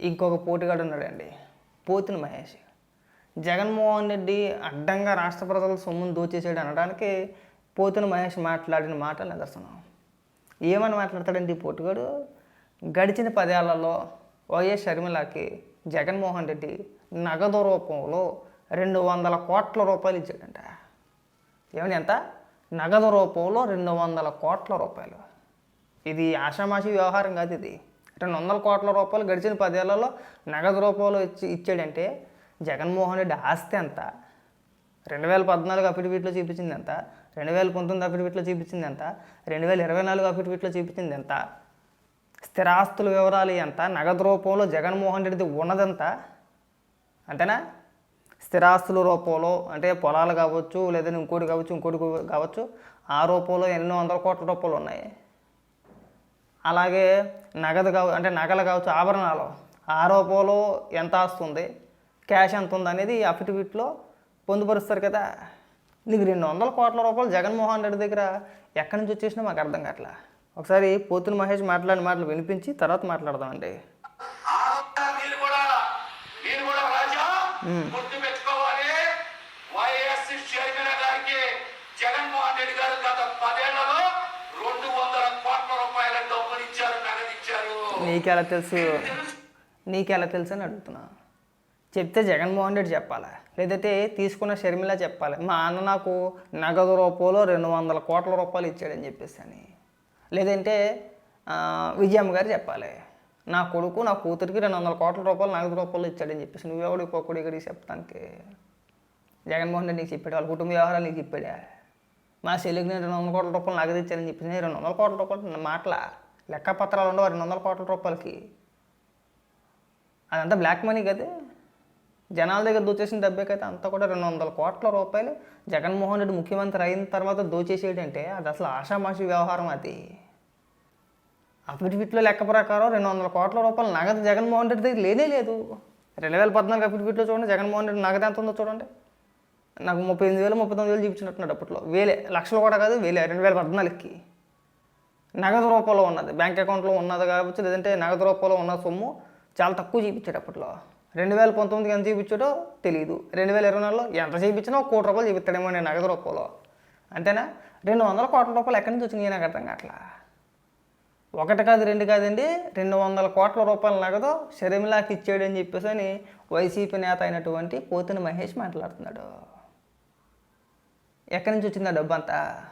ఇంకొక పోటీగాడు ఉన్నాడండి. పోతుని మహేష్. జగన్మోహన్ రెడ్డి అడ్డంగా రాష్ట్ర ప్రజల సొమ్మును దోచేసాడు అనడానికి పోతుని మహేష్ మాట్లాడిన మాట నిదర్శనం. ఏమని మాట్లాడతాడండి ఈ పోటుగాడు? గడిచిన పదేళ్ళలో వైఎస్ షర్మిలకి జగన్మోహన్ రెడ్డి నగదు రూపంలో రెండు వందల కోట్ల రూపాయలు ఇచ్చాడంట. ఏమని ఎంత? నగదు రూపంలో రెండు వందల కోట్ల రూపాయలు. ఇది ఆషామాషి వ్యవహారం కాదు ఇది. రెండు వందల కోట్ల రూపాయలు గడిచిన పదేళ్ళలో నగదు రూపంలో ఇచ్చి ఇచ్చాడంటే జగన్మోహన్ రెడ్డి ఆస్తి ఎంత? రెండు వేల పద్నాలుగు అఫిడవిట్లో చూపించింది ఎంత? రెండు వేల పంతొమ్మిది అఫిడవిట్లో చూపించింది ఎంత? రెండు వేల ఇరవై నాలుగు అఫిడవిట్లో చూపించింది ఎంత? స్థిరాస్తుల వివరాలు ఎంత? నగదు రూపంలో జగన్మోహన్ రెడ్డిది ఉన్నదంత? అంతేనా? స్థిరాస్తుల రూపంలో అంటే పొలాలు కావచ్చు లేదా ఇంకోటి కావచ్చు ఇంకోటి కావచ్చు ఆ రూపంలో ఎన్నో వందల కోట్ల రూపాయలు ఉన్నాయి. అలాగే నగదు కావ అంటే నగలు కావచ్చు ఆభరణాలు ఆ రూపంలో ఎంత వస్తుంది క్యాష్ ఎంత ఉంది అనేది అఫిడవిట్లో పొందుపరుస్తారు కదా. నీకు రెండు వందల కోట్ల రూపాయలు జగన్మోహన్ రెడ్డి దగ్గర ఎక్కడి నుంచి వచ్చేసినా మాకు అర్థం కావట్లా. ఒకసారి పోతుని మహేష్ మాట్లాడిన మాటలు వినిపించి తర్వాత మాట్లాడదామండి ఆనంద మీరు కూడా మీరు కూడా రాజా గుర్తు పెట్టుకోవాలి వైఎస్ షర్మిల గారికి జగన్మోహన్ రెడ్డి గారు గత పదేళ్ళలో రెండు వందల కోట్ల రూపాయల డబ్బులు ఇచ్చారు నగదు ఇచ్చారు నీకెలా తెలుసు? నీకెలా తెలుసు అని అడుగుతున్నా. చెప్తే జగన్మోహన్ రెడ్డి చెప్పాలి? లేదంటే తీసుకున్న షర్మిల చెప్పాలి? మా అన్న నాకు నగదు రూపంలో రెండు వందల కోట్ల రూపాయలు ఇచ్చాడని చెప్పేసి అని. లేదంటే విజయమ్మ గారు చెప్పాలి. నా కొడుకు నా కూతురికి రెండు వందల కోట్ల రూపాయలు నగదు రూపాయలు ఇచ్చాడని చెప్పేసి నువ్వెవడు పొక్కుడు ఇక్కడికి చెప్తానికి జగన్మోహన్ రెడ్డి నీకు చెప్పాడు వాళ్ళ కుటుంబ వ్యవహారాలు నీకు చెప్పాడా? మా చెల్లికి నేను రెండు వందల కోట్ల రూపాయలు నగదు ఇచ్చానని చెప్పేసి రెండు వందల కోట్ల రూపాయలు మాటల? లెక్క పత్రాలు ఉండవు రెండు వందల కోట్ల రూపాయలకి. అదంతా బ్లాక్ మనీ కదా. జనాల దగ్గర దోచేసిన డబ్బేకైతే అంతా కూడా రెండు వందల కోట్ల రూపాయలు జగన్మోహన్ రెడ్డి ముఖ్యమంత్రి అయిన తర్వాత దోచేసేటంటే అది అసలు ఆషామాషి వ్యవహారం అది. అఫిడవిట్లో లెక్క ప్రకారం రెండు వందల కోట్ల రూపాయలు నగదు జగన్మోహన్ రెడ్డి దగ్గర లేనే లేదు. రెండు వేల పద్నాలుగు అఫిడవిట్లో చూడండి జగన్మోహన్ రెడ్డి నగదు ఎంత ఉందో చూడండి. నాకు ముప్పై ఎనిమిది వేలు ముప్పై తొమ్మిది వేలు చూపించినట్టున్నాడు అప్పట్లో. వేలే లక్షలు కూడా కాదు వేలే రెండు వేల పద్నాలుగుకి. నగదు రూపంలో ఉన్నది. బ్యాంక్ అకౌంట్లో ఉన్నది కావచ్చు లేదంటే నగదు రూపంలో ఉన్న సొమ్ము చాలా తక్కువ చూపించాడు అప్పట్లో రెండు వేల పంతొమ్మిదికి ఎంత చూపించాడో తెలియదు రెండు వేల ఇరవై నాలుగులో ఎంత చూపించినా ఒక కోటి రూపాయలు చూపిస్తాడేమో నేను నగదు రూపంలో. అంతేనా? రెండు వందల కోట్ల రూపాయలు ఎక్కడి నుంచి వచ్చినాయి నాకు అర్థం కావట్లా? ఒకటి కాదు రెండు కాదండి. రెండు వందల కోట్ల రూపాయల నగదు షర్మిలాకి ఇచ్చాడు అని చెప్పేసి అని వైసీపీ నేత అయినటువంటి పోతుని మహేష్ మాట్లాడుతున్నాడు. ఎక్కడి నుంచి వచ్చింది ఆ డబ్బు అంతా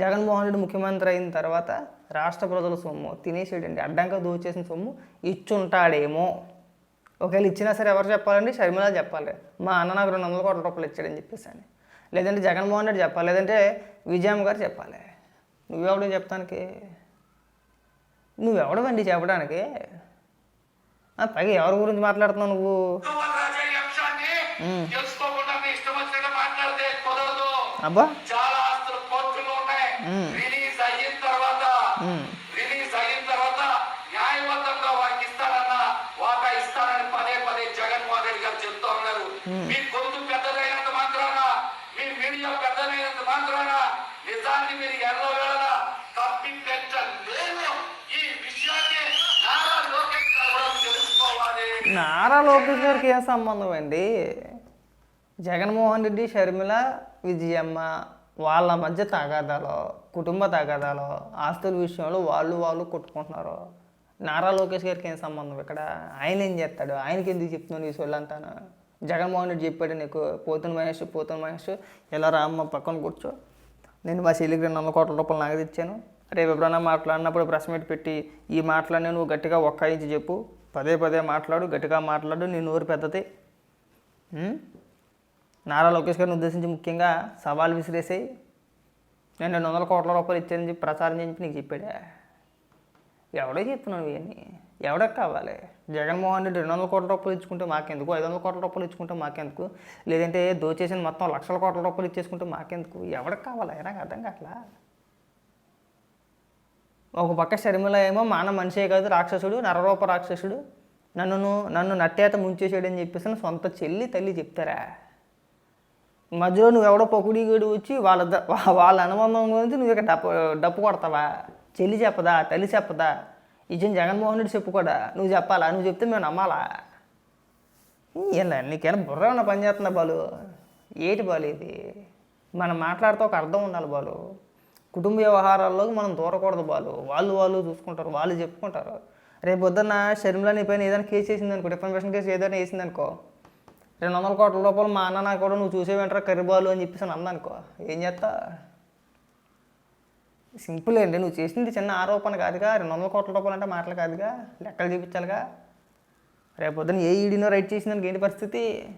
జగన్మోహన్ రెడ్డి ముఖ్యమంత్రి అయిన తర్వాత రాష్ట్ర ప్రజల సొమ్ము తినేసేయండి అడ్డంగా దోచేసిన సొమ్ము ఇచ్చుంటాడేమో. ఒకవేళ ఇచ్చినా సరే ఎవరు చెప్పాలండి? షర్మిల చెప్పాలి. మా అన్న నాకు రెండు వందల కోట్ల రూపాయలు ఇచ్చాడని చెప్పేసి అని. లేదంటే జగన్మోహన్ రెడ్డి చెప్పాలి. లేదంటే విజయమ్మ గారు చెప్పాలి. నువ్వెవడు చెప్తానికి? నువ్వెవడవండి చెప్పడానికి? పైగా ఎవరి గురించి మాట్లాడుతున్నావు నువ్వు? కుటుంబ రిలీజ్ అయిన తర్వాత రిలీజ్ అయిన తర్వాత న్యాయబద్ధంగా వారికి ఇస్తారన్న వాటా ఇస్తారని పదే పదే జగన్మోహన్ రెడ్డి గారు చెప్తా ఉన్నారు. మీ గొంతు పెద్దదైనంత మాత్రాన మీ మీడియా పెద్దదైనంత మాత్రాన నిజాన్ని మీరు ఎల్లవేళ తప్పి పెట్టలేము ఈ విషయాన్ని నారా లోకేష్ గారు కూడా తెలుసుకోవాలి. నారా లోకేష్ గారికి ఏం సంబంధం అండి? జగన్మోహన్ రెడ్డి షర్మిల విజయమ్మ వాళ్ళ మధ్య తగాదాలో కుటుంబ తగాదాలో ఆస్తుల విషయంలో వాళ్ళు వాళ్ళు కొట్టుకుంటున్నారు. నారా లోకేష్ గారికి ఏం సంబంధం? ఇక్కడ ఆయన ఏం చేస్తాడు? ఆయనకి ఎందుకు చెప్తున్నాను ఈ సొల్లంతాను? జగన్మోహన్ రెడ్డి చెప్పాడు నీకు పోతున్న మహేష్ పోతున్న మహేష్ ఎలా రామ్మ పక్కన కూర్చో. నేను మా చెల్లికి రెండు వందల కోట్ల రూపాయలు నాకు తెచ్చాను. రేపు ఎప్పుడైనా మాట్లాడినప్పుడు ప్రెస్ మీట్ పెట్టి ఈ మాటలన్నీ నువ్వు గట్టిగా ఒక్కాయించి చెప్పు. పదే పదే మాట్లాడు గట్టిగా మాట్లాడు నీ నోరు పెద్దది. నారా లోకేష్ గారిని ఉద్దేశించి ముఖ్యంగా సవాల్ విసిరేసి నేను రెండు వందల కోట్ల రూపాయలు ఇచ్చానని చెప్పి ప్రచారం చేసి నీకు చెప్పాడా? ఎవడో చెప్తున్నావు ఇవన్నీ? ఎవడకి కావాలి? జగన్మోహన్ రెడ్డి రెండు వందల కోట్ల రూపాయలు ఇచ్చుకుంటే మాకెందుకు? ఐదు వందల కోట్ల రూపాయలు ఇచ్చుకుంటే మాకెందుకు? లేదంటే దోచేసిన మొత్తం లక్షల కోట్ల రూపాయలు ఇచ్చేసుకుంటే మాకెందుకు? ఎవడకు కావాలి? నాకు అర్థం కావట్లా ఒక పక్క షర్మిల ఏమో మాన మనిషే కాదు రాక్షసుడు నరరూప రాక్షసుడు. నన్ను నన్ను నట్టేత ముంచేసాడని చెప్పేసి సొంత చెల్లి తల్లి చెప్తారా? మధ్యలో నువ్వు ఎవడో పొకుడి గడి వచ్చి వాళ్ళ వాళ్ళ అనుబంధం గురించి నువ్వు ఇక డప్పు డప్పు కొడతావా? చెల్లి చెప్పదా? తల్లి చెప్పదా? ఇచ్చిన జగన్మోహన్ రెడ్డి చెప్పు కూడా. నువ్వు చెప్పాలా? నువ్వు చెప్తే మేము నమ్మాలా? ఇలా నీకేమైనా బుర్ర ఉన్న పని బాలు? ఏటి బాలు ఇది? మనం మాట్లాడితే ఒక అర్థం ఉండాలి బాలు. కుటుంబ వ్యవహారాల్లోకి మనం దూరకూడదు బాలు. వాళ్ళు వాళ్ళు చూసుకుంటారు వాళ్ళు చెప్పుకుంటారు. రేపు పొద్దున్న షర్మిలా నీ పైన ఏదైనా కేసు వేసింది అనుకో డిఫర్మేషన్ కేసు ఏదైనా వేసిందనుకో రెండు వందల కోట్ల రూపాయలు మా అన్న నాకు కూడా నువ్వు చూసే వెంటరా కర్రీబాలు? అని చెప్పేసి అందనుకో ఏం చేస్తా? సింపుల్ అండి నువ్వు చేసింది చిన్న ఆరోపణ కాదుగా రెండు వందల కోట్ల రూపాయలు అంటే మాటలు కాదుగా లెక్కలు చూపించాలిగా. రేపు పొద్దున్న ఏ ఈడినో రైట్ చేసిందానికి ఏంటి పరిస్థితి?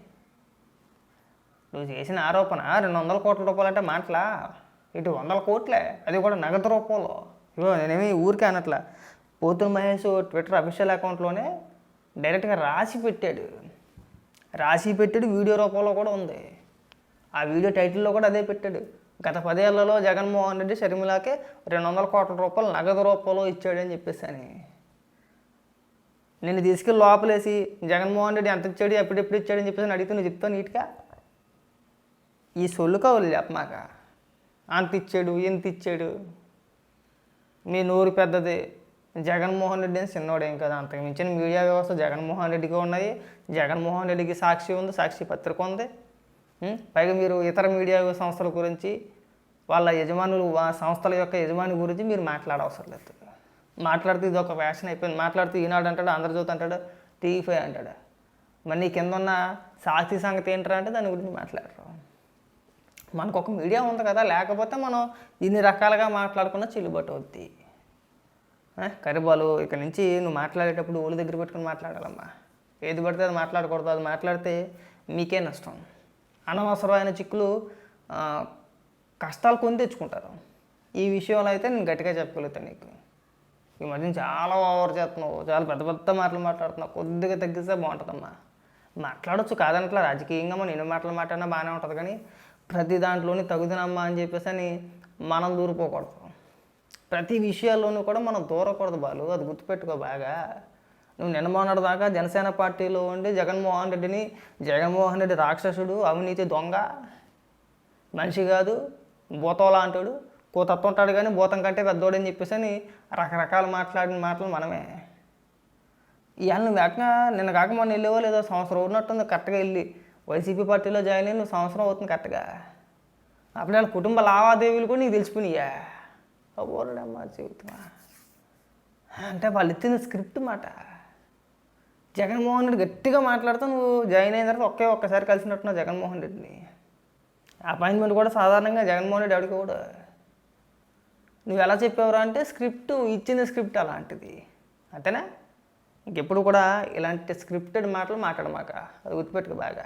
నువ్వు చేసిన ఆరోపణ రెండు వందల కోట్ల రూపాయలు అంటే మాటలా? ఇటు వందల కోట్లే అది కూడా నగదు రూపంలో. ఇగో నేనేమి ఊరికే అనట్లా. పోతుల మహేష్ ట్విట్టర్ అఫీషియల్ అకౌంట్లోనే డైరెక్ట్గా రాసి పెట్టాడు. రాసి పెట్టాడు వీడియో రూపంలో కూడా ఉంది. ఆ వీడియో టైటిల్లో కూడా అదే పెట్టాడు. గత పదేళ్ళలో జగన్మోహన్ రెడ్డి షర్మిలాకే రెండు వందల కోట్ల రూపాయలు నగదు రూపంలో ఇచ్చాడని చెప్పేసాను. అని నేను తీసుకెళ్ళి లోపలేసి జగన్మోహన్ రెడ్డి ఎంత ఇచ్చాడు ఎప్పుడెప్పుడు ఇచ్చాడని చెప్పేసి అడిగితే నువ్వు చెప్తావు నీట్గా? ఈ సొల్లు కావాలి చెప్పమాక. అంత ఇచ్చాడు ఎంత ఇచ్చాడు. మీ నోరు పెద్దది. జగన్మోహన్ రెడ్డి అని చిన్నోడేం కదా అంతకు మించిన మీడియా వ్యవస్థ జగన్మోహన్ రెడ్డికి ఉన్నాయి జగన్మోహన్ రెడ్డికి సాక్షి ఉంది సాక్షి పత్రిక ఉంది. పైగా మీరు ఇతర మీడియా సంస్థల గురించి వాళ్ళ యజమానులు సంస్థల యొక్క యజమాని గురించి మీరు మాట్లాడవసరం లేదు. మాట్లాడితే ఇది ఒక ఫ్యాషన్ అయిపోయింది. మాట్లాడితే ఈనాడు అంటాడు ఆంధ్రజ్యోతి అంటాడు టీవీ ఫైవ్ అంటాడు. మరి నీ కింద ఉన్న సాక్షి సంగతి ఏంటరా అంటే దాని గురించి మాట్లాడరు. మనకు ఒక మీడియా ఉంది కదా లేకపోతే మనం ఇన్ని రకాలుగా మాట్లాడుకున్న చెల్లుబాటు అవుద్ది కరిబాలు ఇక్కడ నుంచి నువ్వు మాట్లాడేటప్పుడు ఒళ్ళు దగ్గర పెట్టుకుని మాట్లాడాలమ్మా. ఏది పడితే అది మాట్లాడకూడదు అది మాట్లాడితే మీకే నష్టం. అనవసరమైన చిక్కులు కష్టాలు కొని తెచ్చుకుంటారు. ఈ విషయంలో అయితే నేను గట్టిగా చెప్పగలుగుతాను నీకు. ఈ మధ్యన చాలా ఓవర్ చేస్తున్నావు చాలా పెద్ద పెద్ద మాటలు మాట్లాడుతున్నావు కొద్దిగా తగ్గిస్తే బాగుంటుందమ్మా. మాట్లాడొచ్చు కాదనట్లా రాజకీయంగా మనం ఎన్ని మాటలు మాట్లాడినా బాగానే ఉంటుంది కానీ ప్రతి దాంట్లోని తగుదనమ్మా అని చెప్పేసి అని మనం దూరిపోకూడదు. ప్రతి విషయాల్లోనూ కూడా మనం దూరకూడదు బాలు అది గుర్తుపెట్టుకో బాగా. నువ్వు నిన్న మొన్నటి దాకా జనసేన పార్టీలో ఉండి జగన్మోహన్ రెడ్డిని జగన్మోహన్ రెడ్డి రాక్షసుడు అవినీతి దొంగ మనిషి కాదు భూతంలా అంటాడు కోతత్వం ఉంటాడు కానీ భూతం కంటే పెద్దోడని చెప్పేసి అని రకరకాల మాట్లాడిన మాటలు మనమే. ఇవాళ నువ్వు ఏకంగా నిన్న కాక మొన్న వెళ్ళేవో లేదో సంవత్సరం ఉన్నట్టుంది కరెక్ట్గా వెళ్ళి వైసీపీ పార్టీలో జాయిన్ అయ్యి నువ్వు సంవత్సరం అవుతుంది కరెక్ట్గా. అప్పుడు వాళ్ళ కుటుంబ లావాదేవీలు కూడా నీకు తెలిసిపోయినాయా? ఓరడమ్మా జీవితమా అంటే వాళ్ళు ఇచ్చిన స్క్రిప్ట్ మాట. జగన్మోహన్ రెడ్డి గట్టిగా మాట్లాడుతూ నువ్వు జాయిన్ అయిన తర్వాత ఒకే ఒక్కసారి కలిసినట్టున్నావు జగన్మోహన్ రెడ్డిని. అపాయింట్మెంట్ కూడా సాధారణంగా జగన్మోహన్ రెడ్డి అడిగి కూడా. నువ్వు ఎలా చెప్పేవరా అంటే స్క్రిప్ట్ ఇచ్చిన స్క్రిప్ట్ అలాంటిది. అంతేనా? ఇంకెప్పుడు కూడా ఇలాంటి స్క్రిప్టెడ్ మాటలు మాట్లాడమాక. అది గుర్తుపెట్టుకు బాగా.